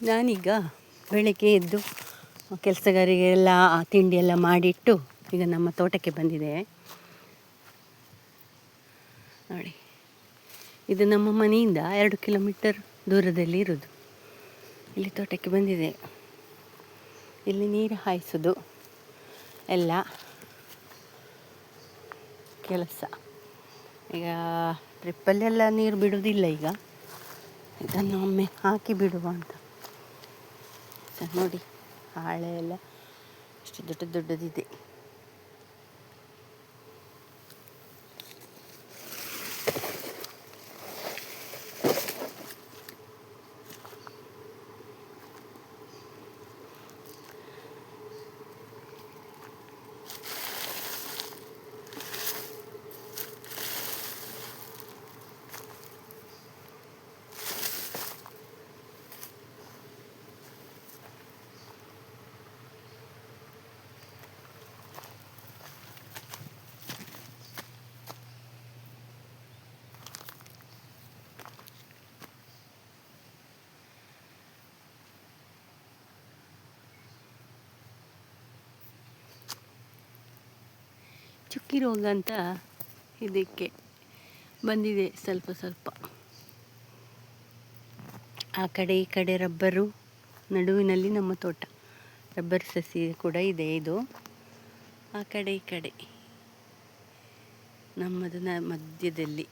ನಾನೀಗ ಬೆಳಗ್ಗೆ ಎದ್ದು ಕೆಲಸಗಾರಿಗೆಲ್ಲ ತಿಂಡಿ ಎಲ್ಲ ಮಾಡಿಟ್ಟು ಈಗ ನಮ್ಮ ತೋಟಕ್ಕೆ ಬಂದಿದೆ. ನೋಡಿ, ಇದು ನಮ್ಮ ಮನೆಯಿಂದ ಎರಡು ಕಿಲೋಮೀಟರ್ ದೂರದಲ್ಲಿ ಇರೋದು ಇಲ್ಲಿ ತೋಟಕ್ಕೆ ಬಂದಿದೆ. ಇಲ್ಲಿ ನೀರು ಹಾಯಿಸೋದು ಎಲ್ಲ ಕೆಲಸ. ಈಗ ಟ್ರಿಪ್ಪಲ್ಲೆಲ್ಲ ನೀರು ಬಿಡೋದಿಲ್ಲ ಈಗ. ಇದನ್ನು ಒಮ್ಮೆ ಹಾಕಿ ಬಿಡುವ ಅಂತ. ನೋಡಿ ಹಾಳೆ ಎಲ್ಲ ಎಷ್ಟು ದೊಡ್ಡ ದೊಡ್ಡದಿದೆ. ಚುಕ್ಕಿ ರೋಗ ಅಂತ ಇದಕ್ಕೆ ಬಂದಿದೆ ಸ್ವಲ್ಪ ಸ್ವಲ್ಪ. ಆ ಕಡೆ ಈ ಕಡೆ ರಬ್ಬರು ನಡುವಿನಲ್ಲಿ ನಮ್ಮ ತೋಟ. ರಬ್ಬರ್ ಸಸಿ ಕೂಡ ಇದೆ ಇದು. ಆ ಕಡೆ ಈ ಕಡೆ ನಮ್ಮದು ನ ಮಧ್ಯದಲ್ಲಿ